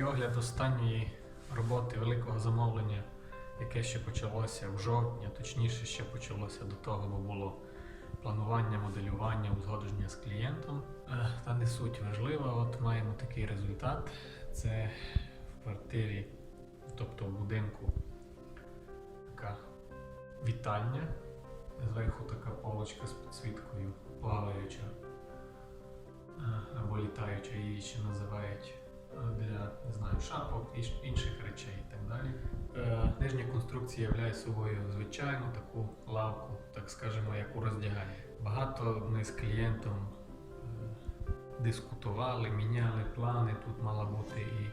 Невеличкий огляд останньої роботи великого замовлення, яке ще почалося в жовтні, точніше ще почалося до того, бо було планування, моделювання, узгодження з клієнтом. Е, Та не суть важлива. От маємо такий результат. Це в квартирі, тобто в будинку, така вітальня. Зверху така полочка з підсвіткою плаваюча е, або літаюча, її ще називають для не знаю, шапок і інших речей і так далі. Е, Нижня конструкція являє собою звичайну таку лавку, так скажемо, як у роздягальні. Багато ми з клієнтом е, дискутували, міняли плани. Тут мала бути і,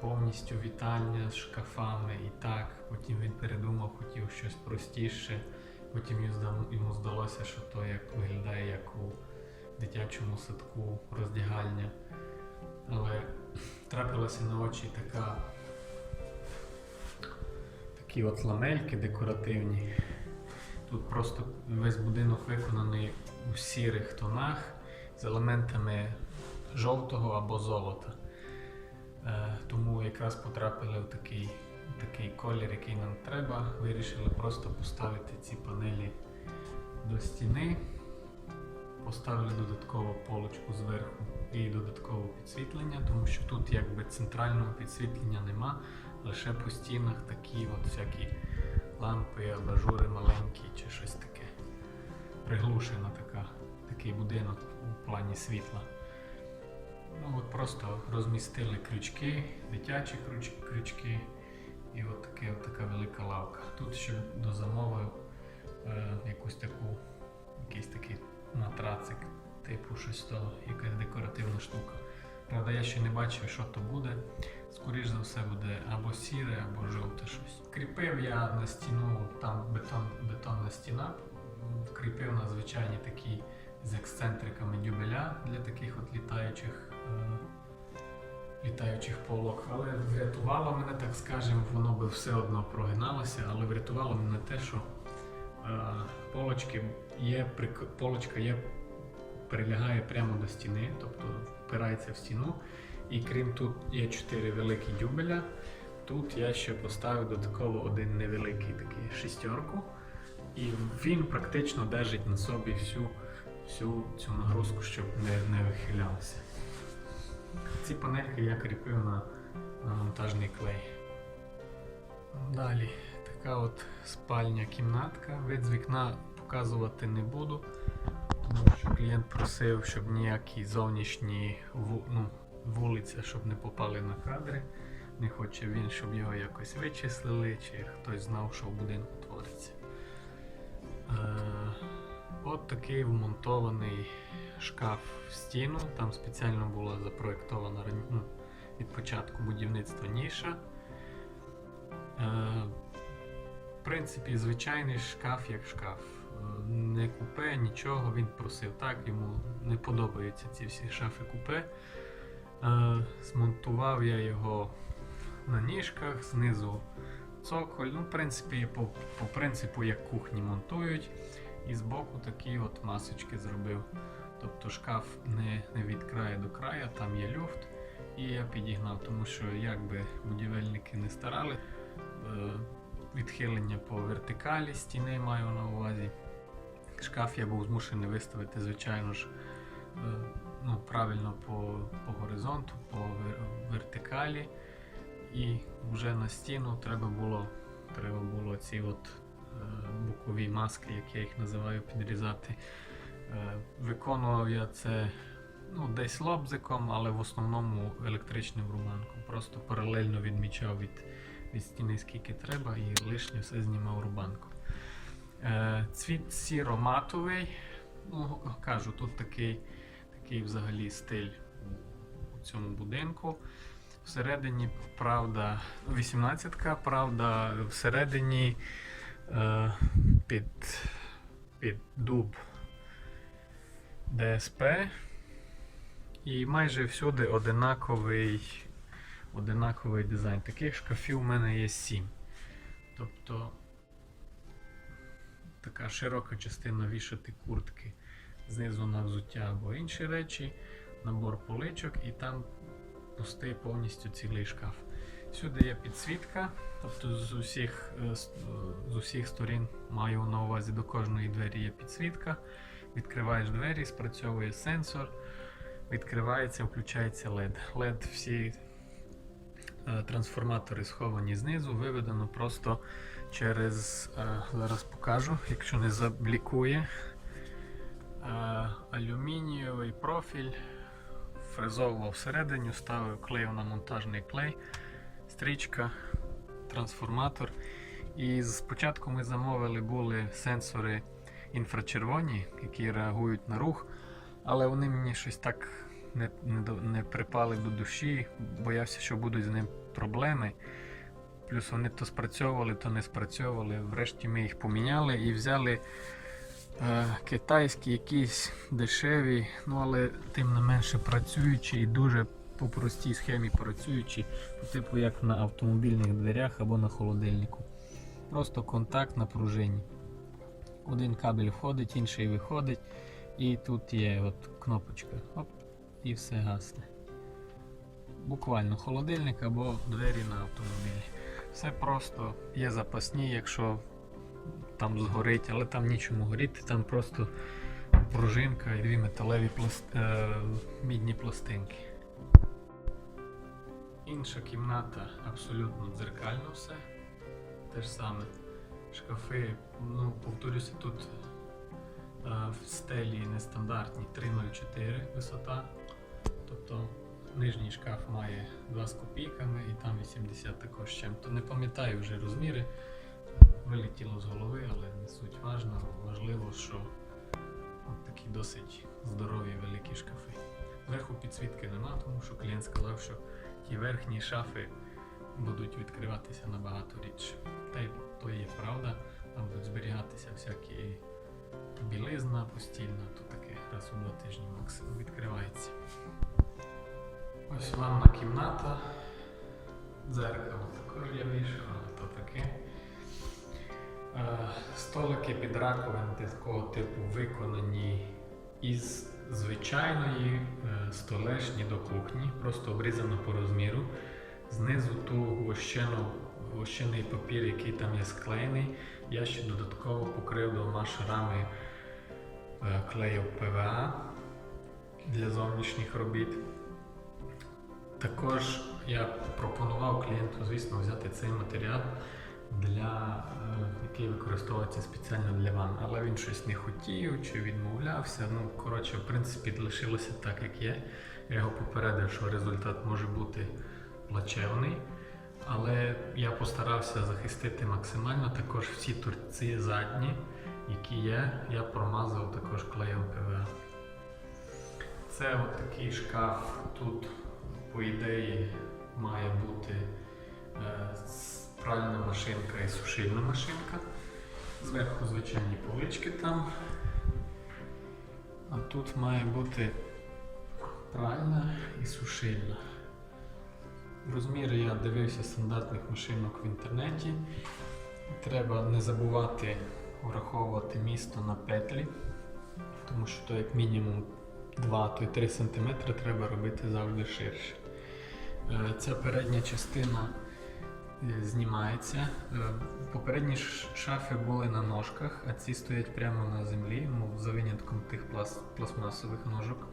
повністю вітальня з шкафами, і так. Потім він передумав, хотів щось простіше. Потім йому здалося, що то як виглядає як у дитячому садку роздягальня. Але трапилася на очі така такі от ламельки декоративні. Тут просто весь будинок виконаний у сірих тонах з елементами жовтого або золота. Е, тому якраз потрапили в такий, такий колір, який нам треба. Вирішили просто поставити ці панелі до стіни. Поставили додаткову полочку зверху і додаткове підсвітлення, тому що тут якби центрального підсвітлення нема, лише по стінах такі от всякі лампи, абажури маленькі чи щось таке. Приглушена така, такий будинок у плані світла. Ну от просто розмістили крючки, дитячі крючки і от, таке, от така велика лавка. Тут ще дозамовив е, якусь таку, типу щось то, якась декоративна штука. Правда, я ще не бачив, що то буде. Скоріш за все буде або сіре, або жовте щось. Кріпив я на стіну, там бетон, бетонна стіна, вкріпив на звичайні такі з ексцентриками дюбеля для таких от літаючих, е, літаючих полок. Але врятувало мене, так скажемо, воно би все одно прогиналося, але врятувало мене те, що е, полочки є, полочка є, прилягає прямо до стіни, тобто впирається в стіну. І крім тут є чотири великі дюбеля. Тут я ще поставив додатково один невеликий такий шістерку. І він практично держить на собі всю, всю цю нагрузку, щоб не, не вихилялося. Ці панельки я кріпив на, на монтажний клей. Далі така от спальня кімнатка. Вид з вікна показувати не буду, що клієнт просив, щоб ніякі зовнішні ну, вулиця, щоб не попали на кадри. Не хоче він, щоб його якось вичислили, чи хтось знав, що в будинку твориться. Е, от такий вмонтований шкаф в стіну. Там спеціально була запроєктована ну, від початку будівництва ніша. Е, в принципі, звичайний шкаф як шкаф. Не купе, нічого, він просив так, йому не подобаються ці всі шафи купе. Е, Змонтував я його на ніжках, знизу цоколь. Ну, в принципі, по, по принципу, як кухні монтують. І збоку такі от масочки зробив. Тобто шкаф не, не від краю до краю, там є люфт. І я підігнав, тому що якби будівельники не старали, е, відхилення по вертикалі стіни маю на увазі. Шкаф я був змушений виставити, звичайно ж, е, ну, правильно по, по горизонту, по вертикалі. І вже на стіну треба було, треба було ці от е, бокові маски, як я їх називаю, підрізати. Е, виконував я це ну, десь лобзиком, але в основному електричним рубанком. Просто паралельно відмічав від, від стіни скільки треба і лишнє все знімав рубанком. Е, цвіт сіро-матовий. Ну, кажу, тут такий, такий взагалі стиль у, цьому будинку. Всередині, правда, 18-ка, правда, всередині е, під, під дуб ДСП. І майже всюди одинаковий, одинаковий дизайн. Таких шкафів у мене є 7. Тобто така широка частина вішати куртки знизу на взуття або інші речі, набор поличок, і там пустий повністю цілий шкаф. Сюди є підсвітка, тобто з усіх, е, е, з усіх сторін маю на увазі до кожної двері є підсвітка. Відкриваєш двері, спрацьовує сенсор, відкривається, включається LED. LED всі е, трансформатори сховані знизу, виведено просто через, е, зараз покажу, якщо не заблікує, е, алюмінієвий профіль, фрезовував всередині, ставив клеїв на монтажний клей, стрічка, трансформатор. І спочатку ми замовили були сенсори інфрачервоні, які реагують на рух, але вони мені щось так не, не, не припали до душі, боявся, що будуть з ним проблеми. Плюс вони то спрацьовували, то не спрацьовували. Врешті ми їх поміняли і взяли е, китайські, якісь дешеві, ну але тим не менше працюючі і дуже по простій схемі працюючі, типу як на автомобільних дверях або на холодильнику. Просто контакт на пружині. Один кабель входить, інший виходить, і тут є от кнопочка. Оп, і все гасне. Буквально холодильник або двері на автомобілі. Все просто є запасні, якщо там згорить, але там нічому горіти, там просто пружинка і дві металеві пласт... е... мідні пластинки. Інша кімната абсолютно дзеркально все. Те ж саме. Шкафи, ну, повторюся, тут е, в стелі нестандартні 3,04 висота. Тобто нижній шкаф має 2 з копійками і там 80 також чим. То не пам'ятаю вже розміри. Вилетіло з голови, але не суть важно. Важливо, що от такі досить здорові великі шкафи. Зверху підсвітки нема, тому що клієнт сказав, що ті верхні шафи будуть відкриватися набагато рідше. Та й то є правда, там будуть зберігатися всякі білизна постільна, то таке раз у два тижні максимум відкривається. Ось ванна кімната. Дзеркало також я вийшов, але то таке. Е, Столики під раковин такого типу виконані із звичайної е, столешні до кухні, просто обрізано по розміру. Знизу ту вощену, вощений папір, який там є склеєний, я ще додатково покрив двома шарами е, клею ПВА для зовнішніх робіт. Також я пропонував клієнту, звісно, взяти цей матеріал, для, е, який використовується спеціально для ванн, але він щось не хотів чи відмовлявся. Ну, коротше, в принципі, лишилося так, як є. Я його попередив, що результат може бути плачевний. Але я постарався захистити максимально також всі торці задні, які є, я промазав також клеєм ПВА. Це от такий шкаф. Тут, по ідеї, має бути е, пральна машинка і сушильна машинка. Зверху звичайні полички там. А тут має бути пральна і сушильна. Розміри я дивився стандартних машинок в інтернеті. Треба не забувати враховувати місто на петлі, тому що то як мінімум 2-3 см треба робити завжди ширше. Е, Ця передня частина е, знімається. Е, Попередні шафи були на ножках, а ці стоять прямо на землі, ну, за винятком тих плас- пластмасових ножок.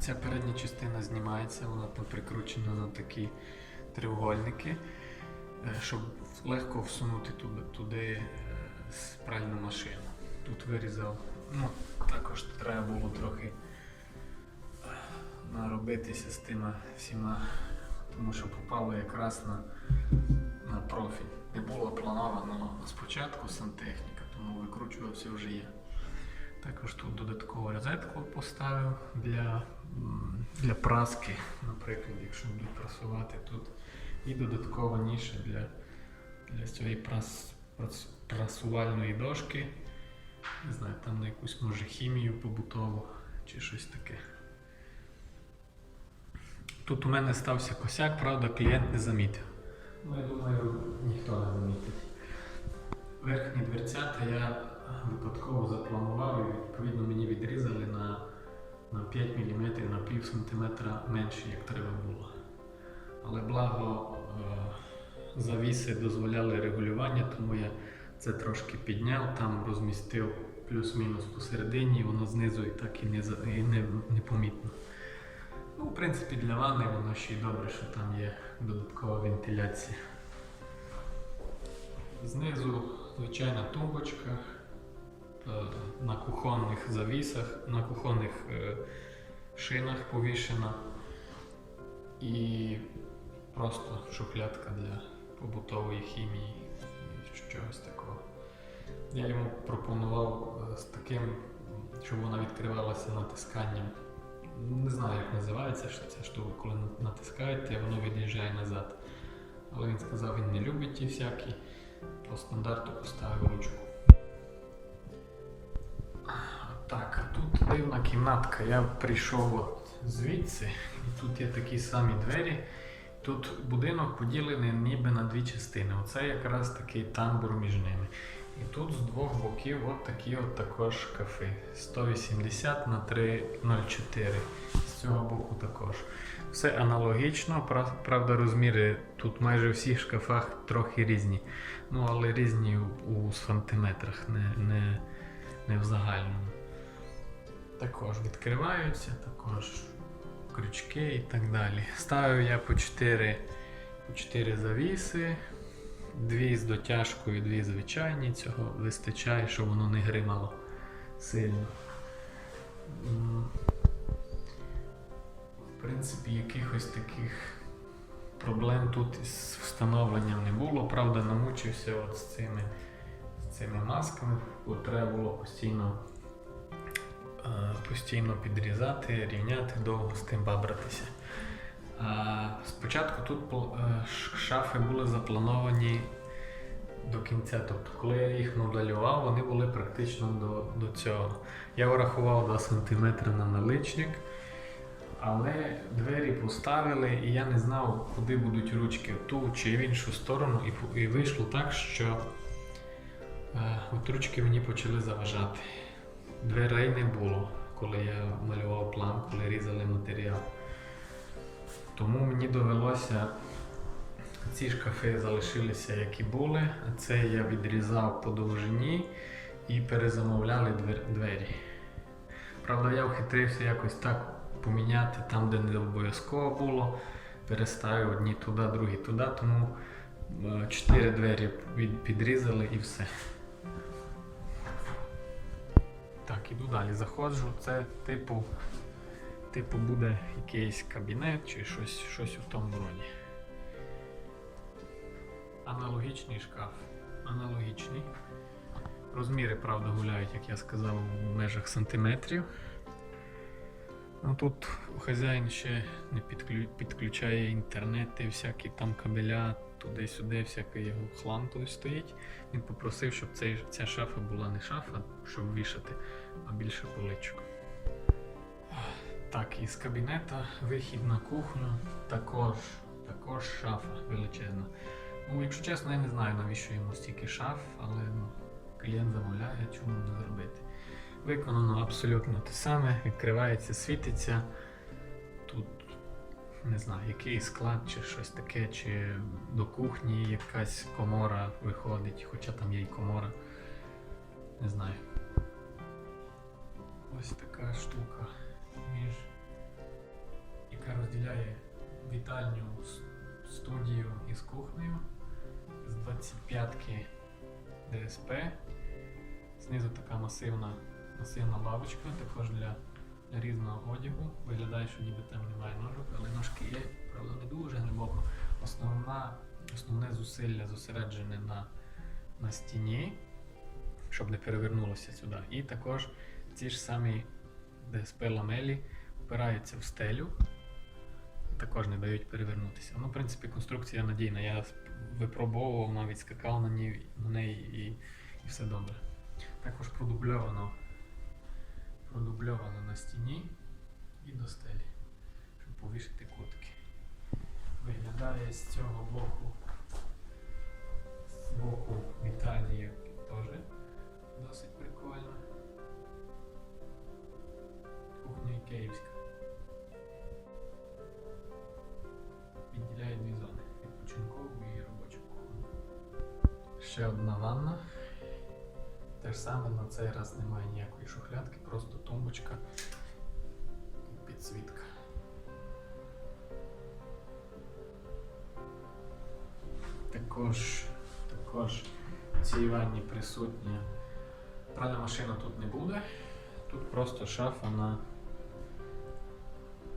Ця передня частина знімається, вона там прикручена на такі треугольники, щоб легко всунути туди, туди пральну машину. Тут вирізав. Ну, також треба було трохи наробитися з тими всіма, тому що попало якраз на, на профіль. Не було плановано спочатку сантехніка, тому викручувався вже я. Також тут додаткову розетку поставив для, для праски, наприклад, якщо буду прасувати тут. І додаткова ніша для, для цієї прас, прас, прасувальної дошки. Не знаю, там на якусь може хімію побутову чи щось таке. Тут у мене стався косяк, правда, клієнт не замітив. Ну, я думаю, ніхто не замітить. Верхні дверцята я випадково запланував і відповідно мені відрізали на на 5 мм на пів сантиметра менші, як треба було. Але благо е, завіси дозволяли регулювання, тому я це трошки підняв, там розмістив плюс-мінус посередині, воно знизу і так і не, і не, не помітно. Ну, в принципі, для ванни воно ще й добре, що там є додаткова вентиляція. Знизу звичайна тумбочка е, на кухонних завісах, на кухонних е, шинах повішена. І просто шухлядка для побутової хімії і чогось такого. Я йому пропонував е, з таким, щоб вона відкривалася натисканням. Не знаю, як називається що ця штука, коли на- натискаєте, воно від'їжджає назад. Але він сказав, він не любить ті всякі. По стандарту поставив ручку. Так, тут дивна кімнатка. Я прийшов от звідси, і тут є такі самі двері. Тут будинок поділений ніби на дві частини. Оце якраз такий тамбур між ними. І тут з двох боків от такі от також шкафи. 180 на 304. З цього боку також. Все аналогічно, правда, розміри тут майже в всіх шкафах трохи різні. Ну, але різні у, сантиметрах, не, не, не в загальному. Також відкриваються, також крючки і так далі. Ставив я по 4, по 4 завіси, дві з дотяжкою, дві звичайні. Цього вистачає, щоб воно не гримало сильно. В принципі, якихось таких проблем тут із встановленням не було. Правда, намучився от з цими, з цими масками, бо треба було постійно, е, постійно підрізати, рівняти, довго з тим бабратися. Спочатку тут е, шафи були заплановані до кінця. Тобто, коли я їх моделював, вони були практично до, до цього. Я врахував 2 см на наличник. Але двері поставили, і я не знав, куди будуть ручки, в ту чи в іншу сторону, і, і вийшло так, що е, от ручки мені почали заважати. Дверей не було, коли я малював план, коли різали матеріал. Тому мені довелося ці шкафи залишилися, як і були, це я відрізав по довжині і перезамовляли двері. Правда, я вхитрився якось так поміняти там, де не обов'язково було. Переставив одні туди, другі туди, тому е, чотири двері підрізали і все. Так, іду далі. Заходжу. Це типу, типу буде якийсь кабінет чи щось, щось у тому роді. Аналогічний шкаф. Аналогічний. Розміри, правда, гуляють, як я сказав, в межах сантиметрів. Ну тут хазяїн ще не підклю... підключає інтернет і всякі там кабеля, туди-сюди, всякий його хлам тут стоїть. Він попросив, щоб цей... ця шафа була не шафа, щоб вішати, а більше поличок. Так, із кабінета вихід на кухню також, також шафа величезна. Ну, якщо чесно, я не знаю, навіщо йому стільки шаф, але ну, клієнт замовляє, чому не зробити. Виконано абсолютно те саме, відкривається, світиться. Тут не знаю, який склад чи щось таке, чи до кухні якась комора виходить, хоча там є й комора. Не знаю. Ось така штука, між, яка розділяє вітальню студію із кухнею з 25-ки ДСП. Знизу така масивна, масивна лавочка, також для, для різного одягу. Виглядає, що ніби там немає ножок, але ножки є, правда, не дуже глибоко. Основна, основне зусилля зосереджене на, на стіні, щоб не перевернулося сюди. І також ці ж самі ДСП ламелі впираються в стелю, також не дають перевернутися. Ну, в принципі, конструкція надійна. Я випробовував, навіть скакав на ній, на неї і, і все добре. Також продубльовано, продубльовано на стіні і до стелі, щоб повішати кутки. Виглядає з цього боку, з боку вітальні теж досить прикольно. Кухня ікеївська. Відділяє дві зони відпочинкову і робочу кухню. Ще одна ванна. Те ж саме на цей раз немає ніякої шухлядки, просто тумбочка і підсвітка. Також, також в цій ванні присутня пральна машина тут не буде. Тут просто шафа на.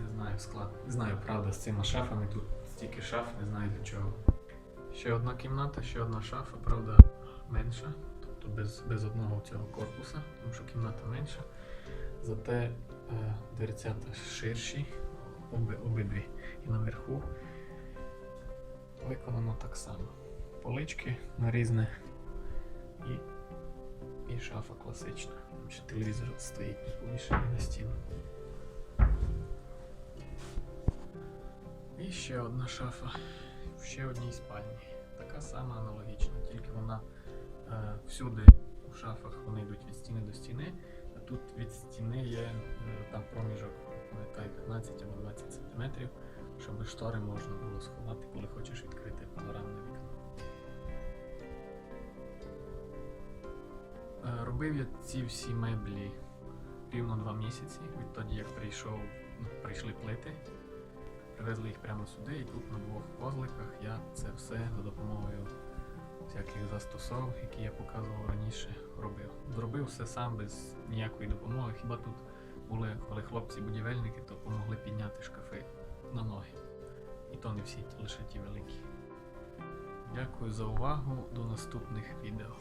Не знаю склад. Не знаю, правда, з цими шафами тут стільки шаф, не знаю для чого. Ще одна кімната, ще одна шафа, правда, менша. Тобто без, без одного цього корпуса, тому що кімната менша. Зате е, дверцята ширші, оби, обидві. І наверху виконано так само. Полички нарізне і, і шафа класична. Там ще телевізор стоїть повішений на стіну. І ще одна шафа в ще одній спальні. Така сама аналогічна, тільки вона е, всюди у шафах вони йдуть від стіни до стіни, а тут від стіни є е, там проміжок, пам'ятаю, 15 або 20 см, щоб штори можна було сховати, коли хочеш відкрити панорамне вікно. Е, Робив я ці всі меблі рівно два місяці, відтоді як прийшов, ну, прийшли плити. Привезли їх прямо сюди, і тут на двох козликах я це все за допомогою всяких застосов, які я показував раніше, робив. Зробив все сам без ніякої допомоги. Хіба тут були, коли хлопці-будівельники, то допомогли підняти шкафи на ноги. І то не всі, лише ті великі. Дякую за увагу. До наступних відео.